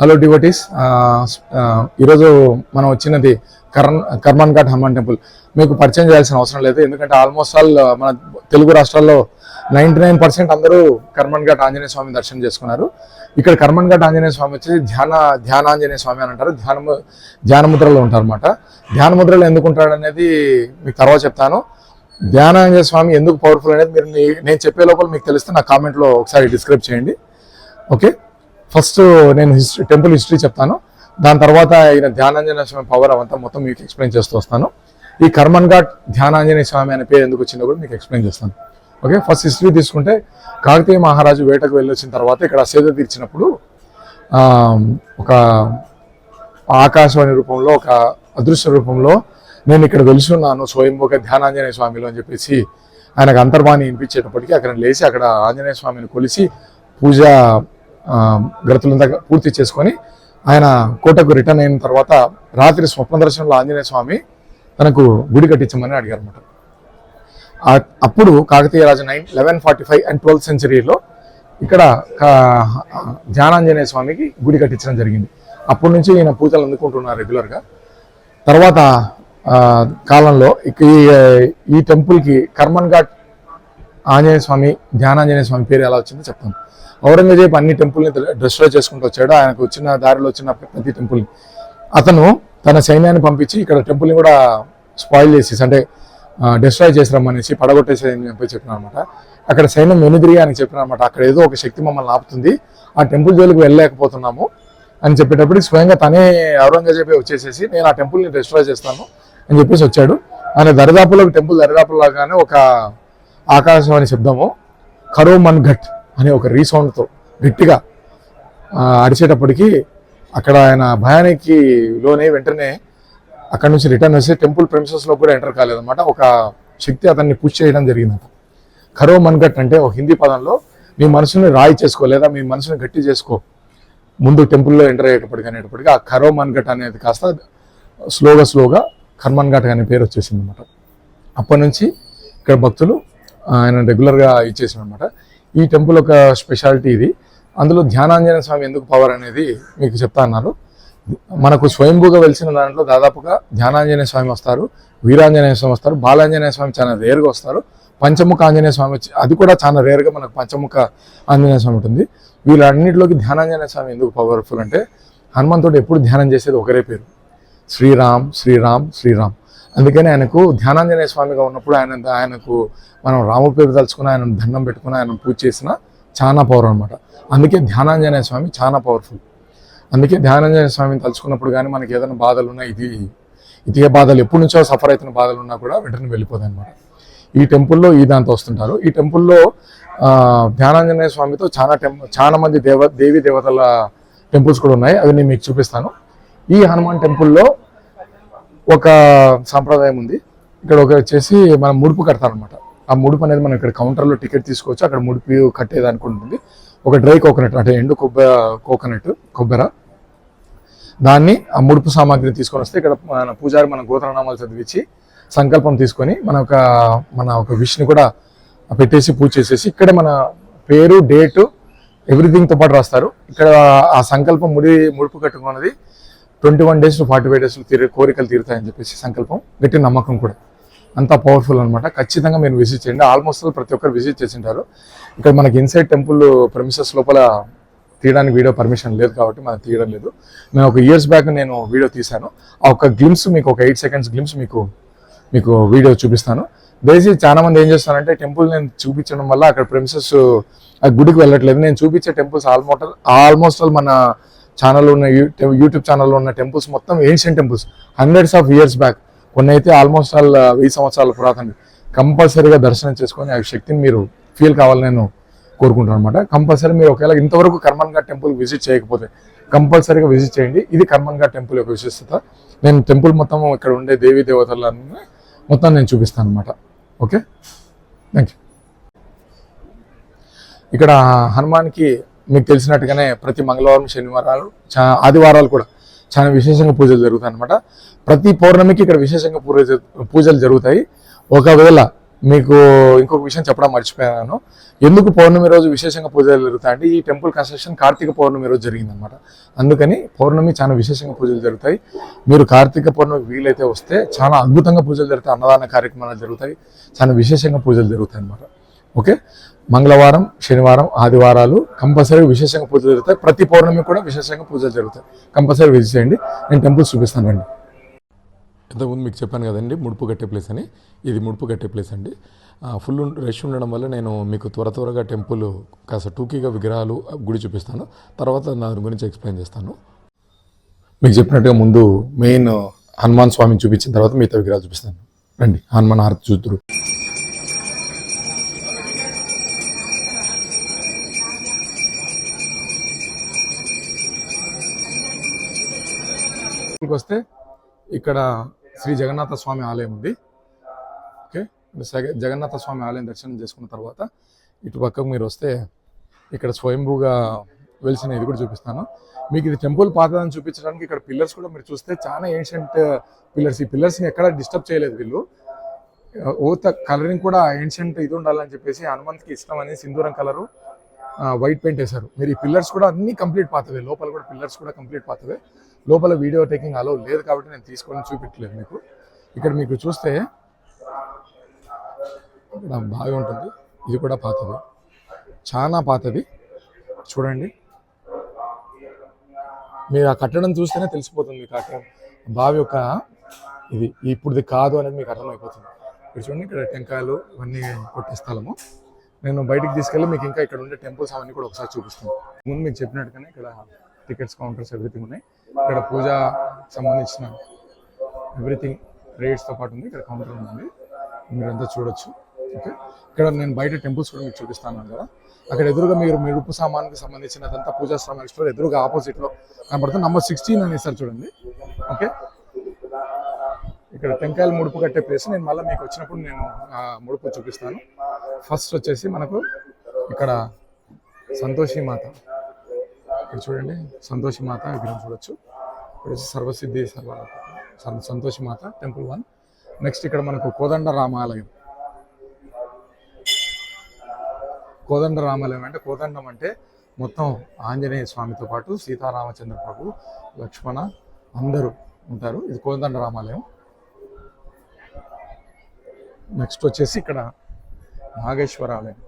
Hello devotees ఈరోజు మనం వచ్చినది కర్ణ కర్మన్ ఘాట్ హనుమాన్ టెంపుల్. మీకు పరిచయం చేయాల్సిన అవసరం లేదు. ఎందుకంటే ఆల్మోస్ట్ ఆల్ మన తెలుగు రాష్ట్రాల్లో నైంటీ నైన్ పర్సెంట్ అందరూ కర్మన్ ఘాట్ ఆంజనేయ స్వామి దర్శనం చేసుకున్నారు. ఇక్కడ కర్మన్ ఘాట్ ఆంజనేయ స్వామి వచ్చి ధ్యాన ధ్యానాంజనేయ స్వామి అని అంటారు. ధ్యానము ధ్యానముద్రలో ఉంటారన్నమాట. ఉంటారు అనమాట ఎందుకు ఉంటాడు అనేది మీకు తర్వాత చెప్తాను. ధ్యానాంజనేయ స్వామి ఎందుకు పవర్ఫుల్ అనేది మీరు నేను చెప్పే లోపల మీకు తెలిస్తే నా కామెంట్లో ఒకసారి డిస్క్రైబ్ చేయండి. ఓకే ఫస్ట్ నేను హిస్టరీ టెంపుల్ హిస్టరీ చెప్తాను. దాని తర్వాత ఈయన ధ్యానాంజనేయ స్వామి పవర్ అవంతా మొత్తం మీకు ఎక్స్ప్లెయిన్ చేస్తూ వస్తాను. ఈ కర్మన్ ఘాట్ ధ్యానాంజనేయ స్వామి అనే పేరు ఎందుకు వచ్చిందో కూడా మీకు ఎక్స్ప్లెయిన్ చేస్తాను. ఓకే ఫస్ట్ హిస్టరీ తీసుకుంటే కాకతీయ మహారాజు వేటకు వెళ్ళి వచ్చిన తర్వాత ఇక్కడ సేద తీర్చినప్పుడు ఒక ఆకాశవాణి రూపంలో ఒక అదృశ్య రూపంలో నేను ఇక్కడ వెలిసి ఉన్నాను స్వయంభూగా ధ్యానాంజనేయ స్వామిలో అని చెప్పేసి ఆయనకు అంతర్వాణి వినిపించేటప్పటికీ అక్కడ లేచి అక్కడ ఆంజనేయ స్వామిని కొలిసి పూజ ఆ, పూర్తి చేసుకొని ఆయన కోటకు రిటర్న్ అయిన తర్వాత రాత్రి స్వప్న దర్శనంలో ఆంజనేయ స్వామి తనకు గుడి కట్టించమని అడిగారు అనమాట అప్పుడు కాకతీయ రాజు nine eleven forty five and twelfth సెంచరీలో ఇక్కడ కా- ధ్యానాంజనేయ స్వామికి గుడి కట్టించడం జరిగింది. అప్పటి నుంచి ఈయన పూజలు అందుకుంటున్నారు రెగ్యులర్గా. తర్వాత కాలంలో ఇక ఈ- ఈ టెంపుల్కి కర్మన్ ఘాట్ ఆంజనేయ స్వామి ధ్యానాంజనేయ స్వామి పేరు ఎలా వచ్చిందో చెప్తాను. ఔరంగజేబ్ అన్ని టెంపుల్ని డిస్ట్రాయ్ చేసుకుంటూ వచ్చాడు. ఆయనకు వచ్చిన దారిలో వచ్చిన ప్రతి టెంపుల్ని. అతను తన సైన్యాన్ని పంపించి ఇక్కడ టెంపుల్ని కూడా స్పాయిల్ చేసేసి అంటే డిస్ట్రాయ్ చేసిరమ్మనేసి పడగొట్టేసి అని చెప్పి చెప్పిన అనమాట అక్కడ సైన్యం వెనుదిరిగి అని చెప్పినారనమాట అక్కడ ఏదో ఒక శక్తి మమ్మల్ని ఆపుతుంది. ఆ టెంపుల్ జోలికి వెళ్ళలేకపోతున్నాము అని చెప్పేటప్పుడు స్వయంగా తనే ఔరంగజేబే వచ్చేసేసి నేను ఆ టెంపుల్ని డిస్ట్రాయ్ చేస్తాను అని చెప్పేసి వచ్చాడు. ఆయన దరిదాపులో టెంపుల్ దరిదాపులాగానే ఒక ఆకాశవాణి శబ్దము కరో మన్ ఘట్ అనే ఒక రీసౌండ్తో గట్టిగా అడిచేటప్పటికీ అరిచేటప్పటికి అక్కడ ఆయన భయానికి లోనే వెంటనే అక్కడ నుంచి రిటర్న్ వస్తే టెంపుల్ ప్రెమిసెస్లో కూడా ఎంటర్ కాలేదన్నమాట. ఒక శక్తి అతన్ని పుష్ చేయడం జరిగింది కరో మన్గట్ అంటే ఒక హిందీ పదంలో మీ మనసుని రాయి చేసుకో లేదా మీ మనసుని గట్టి చేసుకో. ముందు టెంపుల్లో ఎంటర్ అయ్యేటప్పటికి అనేటప్పటికి ఆ కరో మన్గట్ అనేది కాస్త స్లోగా స్లోగా కర్మన్ఘాట్ అనే పేరు వచ్చేసింది అనమాట అప్పటి నుంచి ఇక్కడ భక్తులు ఆయన రెగ్యులర్గా ఇచ్చేసిన అనమాట ఈ టెంపుల్ ఒక స్పెషాలిటీ ఇది. అందులో ధ్యానాంజనేయ స్వామి ఎందుకు పవర్ అనేది మీకు చెప్తా అన్నారు. మనకు స్వయంభూగా వెలిసిన దాంట్లో దాదాపుగా ధ్యానాంజనేయ స్వామి వస్తారు వీరాంజనేయ స్వామి వస్తారు బాలాంజనేయ స్వామి చాలా రేరుగా వస్తారు. పంచముఖ ఆంజనేయ స్వామి వచ్చి అది కూడా చాలా రేరుగా మనకు పంచముఖ ఆంజనేయ స్వామి ఉంటుంది. వీళ్ళన్నింటిలోకి ధ్యానాంజనేయ స్వామి ఎందుకు పవర్ఫుల్ అంటే హనుమంతుడు ఎప్పుడు ధ్యానం చేసేది ఒకరే పేరు. శ్రీరామ్ శ్రీరామ్ శ్రీరామ్. అందుకని ఆయనకు ధ్యానాంజనేయ స్వామిగా ఉన్నప్పుడు ఆయన ఆయనకు మనం రాము పేరు తలుచుకుని ఆయన దండం పెట్టుకుని ఆయన పూజ చేసిన చాలా పవర్ అనమాట అందుకే ధ్యానాంజనేయ స్వామి చాలా పవర్ఫుల్. అందుకే ధ్యానాంజనేయ స్వామిని తలుచుకున్నప్పుడు కానీ మనకి ఏదైనా బాధలు ఉన్నా ఇది ఇదే బాధలు ఎప్పటి నుంచో సఫర్ అవుతున్న బాధలు ఉన్నా కూడా వెంటనే వెళ్ళిపోతాయి అనమాట ఈ టెంపుల్లో ఈ దాంతో వస్తుంటారు. ఈ టెంపుల్లో ధ్యానాంజనేయ స్వామితో చాలా టెంప్ చాలా మంది దేవ దేవీ దేవతల టెంపుల్స్ కూడా ఉన్నాయి. అవి నేను మీకు చూపిస్తాను. ఈ హనుమాన్ టెంపుల్లో ఒక సాంప్రదాయం ఉంది. ఇక్కడ ఒక వచ్చేసి మనం ముడుపు కడతారనమాట ఆ ముడుపు అనేది మనం ఇక్కడ కౌంటర్లో టికెట్ తీసుకోవచ్చు. అక్కడ ముడుపు కట్టేదానికి ఉంటుంది. ఒక డ్రై కోకోనట్ అంటే ఎండు కొబ్బరి కోకోనట్ కొబ్బరి. దాన్ని ఆ ముడుపు సామాగ్రిని తీసుకొని వస్తే ఇక్కడ మన పూజారి మన గోత్రనామాలు చదివించి సంకల్పం తీసుకొని మన ఒక మన ఒక విష్ని కూడా పెట్టేసి పూజ చేసేసి ఇక్కడే మన పేరు డేటు ఎవ్రీథింగ్తో పాటు రాస్తారు. ఇక్కడ ఆ సంకల్పం ముడి ముడుపు కట్టుకున్నది twenty one days forty five డేస్లో తీరే కోరికలు తీరుతాయని చెప్పేసి సంకల్పం గట్టి నమ్మకం కూడా. అంత పవర్ఫుల్ అనమాట ఖచ్చితంగా మీరు విజిట్ చేయండి. ఆల్మోస్ట్ ప్రతి ఒక్కరు విజిట్ చేసింటారు. ఇక్కడ మనకి ఇన్సైడ్ టెంపుల్ ప్రమిసెస్ లోపల తీయడానికి వీడియో పర్మిషన్ లేదు కాబట్టి మనం తీయడం లేదు. నేను ఒక ఇయర్స్ బ్యాక్ నేను వీడియో తీశాను. ఆ ఒక గ్లిమ్స్ మీకు ఒక ఎయిట్ సెకండ్స్ గ్లిమ్స్ మీకు మీకు వీడియో చూపిస్తాను. దయచేసి చాలా మంది ఏం చేస్తారంటే టెంపుల్ నేను చూపించడం వల్ల అక్కడ ప్రెమిసెస్ ఆ గుడికి వెళ్ళట్లేదు. నేను చూపించే టెంపుల్స్ ఆల్మోస్ట్ ఆల్మోస్ట్ ఆల్ మన ఛానల్లో ఉన్న యూ- యూట్యూబ్ ఛానల్లో ఉన్న టెంపుల్స్ మొత్తం ancient temples hundreds of years back కొన్ని అయితే ఆల్మోస్ట్ ఆల్ వెయ్యి సంవత్సరాల పురాతన. కంపల్సరీగా దర్శనం చేసుకొని ఆ శక్తిని మీరు ఫీల్ కావాలని నేను కోరుకుంటాను అనమాట కంపల్సరీ మీరు ఒకవేళ ఇంతవరకు కర్మన్గా టెంపుల్ విజిట్ చేయకపోతే కంపల్సరీగా విజిట్ చేయండి. ఇది కర్మన్గా టెంపుల్ యొక్క విశిష్టత. నేను టెంపుల్ మొత్తం ఇక్కడ ఉండే దేవీ దేవతలన్నీ మొత్తం నేను చూపిస్తాను అనమాట ఓకే థ్యాంక్ యూ ఇక్కడ హనుమాన్కి మీకు తెలిసినట్టుగానే ప్రతి మంగళవారం శనివారాలు చా ఆదివారాలు కూడా చాలా విశేషంగా పూజలు జరుగుతాయి అనమాట ప్రతి పౌర్ణమికి ఇక్కడ విశేషంగా పూజ పూజలు జరుగుతాయి. ఒకవేళ మీకు ఇంకొక విషయం చెప్పడం మర్చిపోయాను. ఎందుకు పౌర్ణమి రోజు విశేషంగా పూజలు జరుగుతాయంటే ఈ టెంపుల్ కన్స్ట్రక్షన్ కార్తీక పౌర్ణమి రోజు జరిగిందనమాట అందుకని పౌర్ణమి చాలా విశేషంగా పూజలు జరుగుతాయి. మీరు కార్తీక పౌర్ణమి వీలైతే వస్తే చాలా అద్భుతంగా పూజలు జరుగుతాయి. అన్నదాన కార్యక్రమాలు జరుగుతాయి. చాలా విశేషంగా పూజలు జరుగుతాయి అన్నమాట ఓకే? మంగళవారం శనివారం ఆదివారాలు కంపల్సరీ విశేషంగా పూజలు జరుగుతాయి. ప్రతి పౌర్ణమి కూడా విశేషంగా పూజలు జరుగుతాయి. కంపల్సరీ విజిట్ చేయండి. నేను టెంపుల్స్ చూపిస్తాను రండి. ఇంతకుముందు మీకు చెప్పాను కదండి ముడుపు కట్టే ప్లేస్ అని. ఇది ముడుపు కట్టే ప్లేస్ అండి. ఫుల్ రష్ ఉండడం వల్ల నేను మీకు త్వర త్వరగా టెంపుల్ కాస్త టూకీగా విగ్రహాలు గుడి చూపిస్తాను. తర్వాత దాని గురించి ఎక్స్ప్లెయిన్ చేస్తాను. మీకు చెప్పినట్టుగా ముందు మెయిన్ హనుమాన్ స్వామిని చూపించిన తర్వాత మిగతా విగ్రహాలు చూపిస్తాను. రండి హనుమాన్ హారతి చూద్దరు. వస్తే ఇక్కడ శ్రీ జగన్నాథ స్వామి ఆలయం ఉంది. ఓకే? జగన్నాథ స్వామి ఆలయం దర్శనం చేసుకున్న తర్వాత ఇటు పక్కకు మీరు వస్తే ఇక్కడ స్వయంభూగా వెలిసిన ఇది కూడా చూపిస్తాను. మీకు ఇది టెంపుల్ పాతదని చూపించడానికి ఇక్కడ పిల్లర్స్ కూడా మీరు చూస్తే చాలా ఏన్షియంట్ పిల్లర్స్ uh, ఈ పిల్లర్స్ని ఎక్కడ డిస్టర్బ్ చేయలేదు వీళ్ళు. Uh, ఓత కలరింగ్ కూడా ఏన్షియంట్ ఇది ఉండాలని చెప్పేసి హనుమంత్కి ఇష్టం అని సింధూరం కలరు uh, వైట్ పెయింట్ వేశారు. మీరు ఈ పిల్లర్స్ కూడా అన్ని కంప్లీట్ పాతవే. లోపల కూడా పిల్లర్స్ కూడా కంప్లీట్ పాతవే. లోపల వీడియో టేకింగ్ అలో లేదు కాబట్టి నేను తీసుకొని చూపించలేదు మీకు. ఇక్కడ మీకు చూస్తే ఇక్కడ బావి ఉంటుంది. ఇది కూడా పాతది. చాలా పాతది. చూడండి. మీరు ఆ కట్టడం చూస్తేనే తెలిసిపోతుంది మీకు కట్టడం. బావి యొక్క ఇది ఇప్పుడుది కాదు అనేది మీకు అర్థమైపోతుంది. ఇక్కడ చూడండి ఇక్కడ టెంకాయలు ఇవన్నీ కొట్టే స్థలము. నేను బయటికి తీసుకెళ్ళి మీకు ఇంకా ఇక్కడ ఉండే టెంపుల్స్ అవన్నీ కూడా ఒకసారి చూపిస్తాను. ముందు మీకు చెప్పినట్టుగానే ఇక్కడ టికెట్స్ కౌంటర్స్ ఎవ్రీథింగ్ ఉన్నాయి. ఇక్కడ పూజ సంబంధించిన ఎవ్రీథింగ్ రేట్స్తో పాటు ఉంది. ఇక్కడ కౌంటర్ ఉంది. మీరంతా చూడొచ్చు. ఓకే? ఇక్కడ నేను బయట టెంపుల్స్ కూడా మీకు చూపిస్తాను కదా అక్కడ ఎదురుగా మీరు మెరుపు ఉప్పు సామాన్కి సంబంధించినదంతా పూజా సామాన్ స్టోర్ ఎదురుగా ఆపోజిట్లో కనబడుతుంది నంబర్ సిక్స్టీన్ అనేసారి చూడండి. ఓకే? ఇక్కడ టెంకాయలు ముడుపు కట్టే ప్లేస్ నేను మళ్ళీ మీకు వచ్చినప్పుడు నేను ముడుపు చూపిస్తాను. ఫస్ట్ వచ్చేసి మనకు ఇక్కడ సంతోషి మాత. ఇక్కడ చూడండి. సంతోషి మాత విగ్రహం చూడొచ్చు. ఇక్కడ వచ్చి సర్వసిద్ధి సర్వ సంతోషి మాత టెంపుల్ వన్. నెక్స్ట్ ఇక్కడ మనకు కోదండ రామాలయం. కోదండ రామాలయం అంటే కోదండం అంటే మొత్తం ఆంజనేయ స్వామితో పాటు సీతారామచంద్ర ప్రభు లక్ష్మణ అందరూ ఉంటారు. ఇది కోదండ రామాలయం. నెక్స్ట్ వచ్చేసి ఇక్కడ నాగేశ్వర ఆలయం.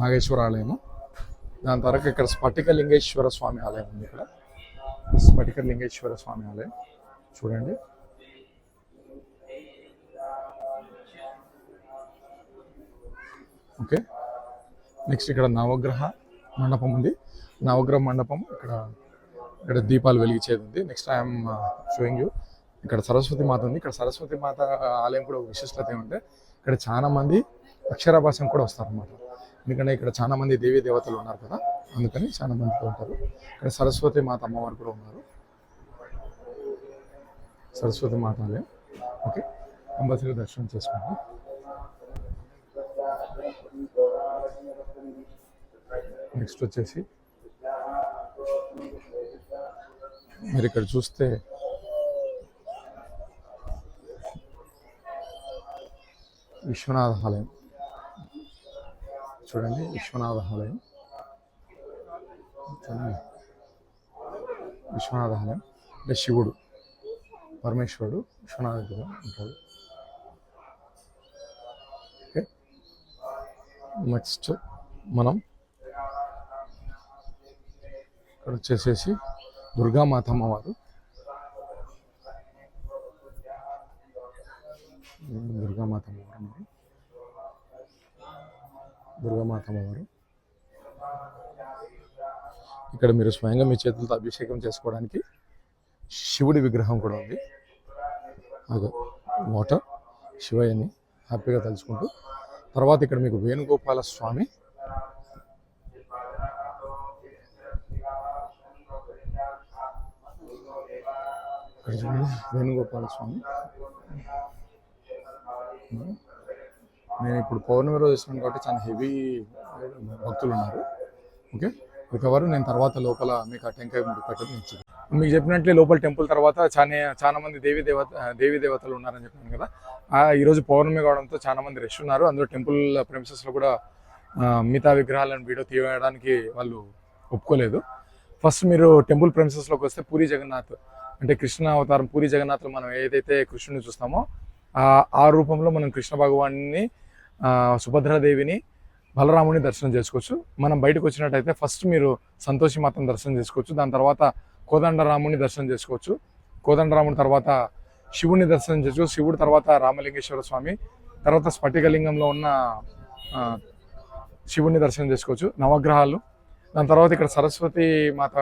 నాగేశ్వర ఆలయము దాని తర్వాత ఇక్కడ స్ఫటిక లింగేశ్వర స్వామి ఆలయం ఉంది ఇక్కడ. స్ఫటిక లింగేశ్వర స్వామి ఆలయం. చూడండి. ఓకే. నెక్స్ట్ ఇక్కడ నవగ్రహ మండపం ఉంది. నవగ్రహ మండపం ఇక్కడ ఇక్కడ దీపాలు వెలిగించేది ఉంది. Next I'm showing you. ఇక్కడ సరస్వతి మాత ఉంది. ఇక్కడ సరస్వతి మాత ఆలయం కూడా ఒక విశిష్టత ఏమంటే ఇక్కడ చాలా మంది అక్షరాభాసం కూడా వస్తారన్నమాట. ఎందుకంటే ఇక్కడ చాలా మంది దేవీ దేవతలు ఉన్నారు కదా అందుకని చాలా మంది ఉంటారు. ఇక్కడ సరస్వతి మాత అమ్మవారు కూడా ఉన్నారు. సరస్వతి మాత ఆలయం. ఓకే కంపల్సరీ దర్శనం చేసుకోండి నెక్స్ట్ వచ్చేసి మీరు ఇక్కడ చూస్తే విశ్వనాథ ఆలయం. చూడండి విశ్వనాథ ఆలయం. విశ్వనాథ ఆలయం. అంటే శివుడు పరమేశ్వరుడు విశ్వనాథ ఉంటాడు. ఓకే. నెక్స్ట్ మనం ఇక్కడ వచ్చేసేసి దుర్గామాత అమ్మవారు దుర్గామాత అమ్మవారు దుర్గామాతమ్మ ఇక్కడ మీరు స్వయంగా మీ చేతులతో అభిషేకం చేసుకోవడానికి శివుడి విగ్రహం కూడా ఉంది. అదో వాటర్ శివయ్యని హ్యాపీగా తలుచుకుంటూ. తర్వాత ఇక్కడ మీకు వేణుగోపాల స్వామి. ఇక్కడ చూడండి వేణుగోపాల స్వామి. నేను ఇప్పుడు పౌర్ణమి రోజు వస్తున్నాను కాబట్టి చాలా హెవీ భక్తులు ఉన్నారు ఓకే రికవర్ నేను తర్వాత లోపల మీకు ఆ టెంకాయ ముడి పెట్టడం నేను మీకు చెప్పినట్లే లోపల టెంపుల్ తర్వాత చాలా చాలా మంది దేవి దేవత దేవీ దేవతలు ఉన్నారని చెప్పాను కదా. ఈరోజు పౌర్ణమి కావడంతో చాలా మంది రష్ ఉన్నారు. అందులో టెంపుల్ ప్రెమిసెస్లో కూడా మిగతా విగ్రహాలను వీడియో తీయడానికి వాళ్ళు ఒప్పుకోలేదు. ఫస్ట్ మీరు టెంపుల్ ప్రెమిసెస్లోకి వస్తే పూరి జగన్నాథ్ అంటే కృష్ణ అవతారం పూరి జగన్నాథ్లో మనం ఏదైతే కృష్ణుని చూస్తామో ఆ రూపంలో మనం కృష్ణ భగవాన్ని సుభద్రాదేవిని బలరాముని దర్శనం చేసుకోవచ్చు. మనం బయటకు వచ్చినట్టయితే ఫస్ట్ మీరు సంతోషి మాతను దర్శనం చేసుకోవచ్చు. దాని తర్వాత కోదండరాముని దర్శనం చేసుకోవచ్చు. కోదండరాముని తర్వాత శివుని దర్శనం చేసుకోవచ్చు. శివుడు తర్వాత రామలింగేశ్వర స్వామి తర్వాత స్ఫటికలింగంలో ఉన్న శివుణ్ణి దర్శనం చేసుకోవచ్చు. నవగ్రహాలు. దాని తర్వాత ఇక్కడ సరస్వతి మాత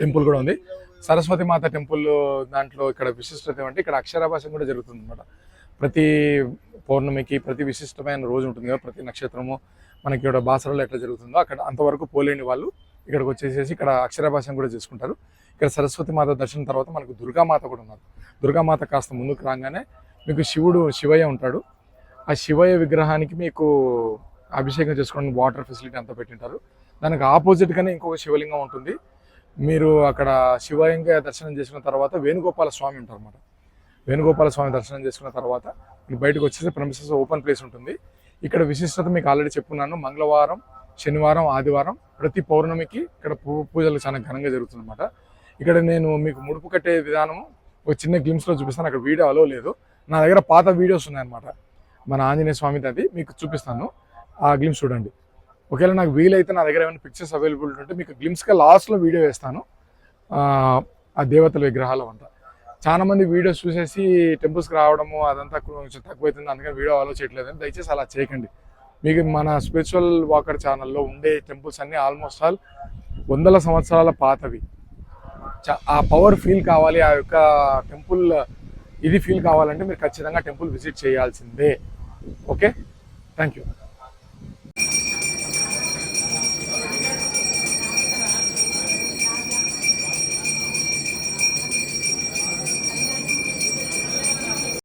టెంపుల్ కూడా ఉంది. సరస్వతి మాత టెంపుల్ దాంట్లో ఇక్కడ విశిష్టత ఏమంటే ఇక్కడ అక్షరాభ్యాసం కూడా జరుగుతుంది అనమాట ప్రతి పౌర్ణమికి ప్రతి విశిష్టమైన రోజు ఉంటుంది కదా ప్రతి నక్షత్రము. మనకి ఇక్కడ బాసరలో ఎట్లా జరుగుతుందో అక్కడ అంతవరకు పోలేని వాళ్ళు ఇక్కడికి వచ్చేసేసి ఇక్కడ అక్షరాభ్యాసం కూడా చేసుకుంటారు. ఇక్కడ సరస్వతి మాత దర్శనం తర్వాత మనకు దుర్గామాత కూడా ఉన్నారు. దుర్గామాత కాస్త ముందుకు రాగానే మీకు శివుడు శివయ్య ఉంటాడు. ఆ శివయ్య విగ్రహానికి మీకు అభిషేకం చేసుకోవడానికి వాటర్ ఫెసిలిటీ అంతా పెట్టింటారు. దానికి ఆపోజిట్గానే ఇంకొక శివలింగం ఉంటుంది. మీరు అక్కడ శివలింగ దర్శనం చేసిన తర్వాత వేణుగోపాల స్వామి ఉంటారు అన్నమాట. వేణుగోపాల స్వామి దర్శనం చేసుకున్న తర్వాత మీరు బయటకు వచ్చేసి ప్రమిసెస్ ఓపెన్ ప్లేస్ ఉంటుంది. ఇక్కడ విశిష్టత మీకు ఆల్రెడీ చెప్పుకున్నాను మంగళవారం శనివారం ఆదివారం ప్రతి పౌర్ణమికి ఇక్కడ పూ- పూజలు చాలా ఘనంగా జరుగుతుందన్నమాట. ఇక్కడ నేను మీకు ముడుపు కట్టే విధానం ఒక చిన్న గ్లిమ్స్లో చూపిస్తాను. అక్కడ వీడియో అలో లేదు. నా దగ్గర పాత వీడియోస్ ఉన్నాయన్నమాట. మన ఆంజనేయ స్వామిది అది మీకు చూపిస్తాను. ఆ గ్లిమ్స్ చూడండి. ఒకవేళ నాకు వీలైతే నా దగ్గర ఏమైనా పిక్చర్స్ అవైలబుల్ ఉంటే మీకు గ్లిమ్స్గా లాస్ట్లో వీడియో వేస్తాను. ఆ, ఆ దేవతల విగ్రహాలు అంతా చాలా మంది వీడియోస్ చూసేసి టెంపుల్స్కి రావడము అదంతా కొంచెం తక్కువైతుంది. అందుకని వీడియో అలో చేయట్లేదు. దయచేసి అలా చేయకండి. మీకు మన స్పిరిచువల్ వాకర్ ఛానల్లో ఉండే టెంపుల్స్ అన్నీ ఆల్మోస్ట్ ఆల్ వందల సంవత్సరాల పాతవి. చ- ఆ పవర్ ఫీల్ కావాలి ఆ యొక్క టెంపుల్ ఇది ఫీల్ కావాలంటే మీరు ఖచ్చితంగా టెంపుల్ విజిట్ చేయాల్సిందే. Okay thank you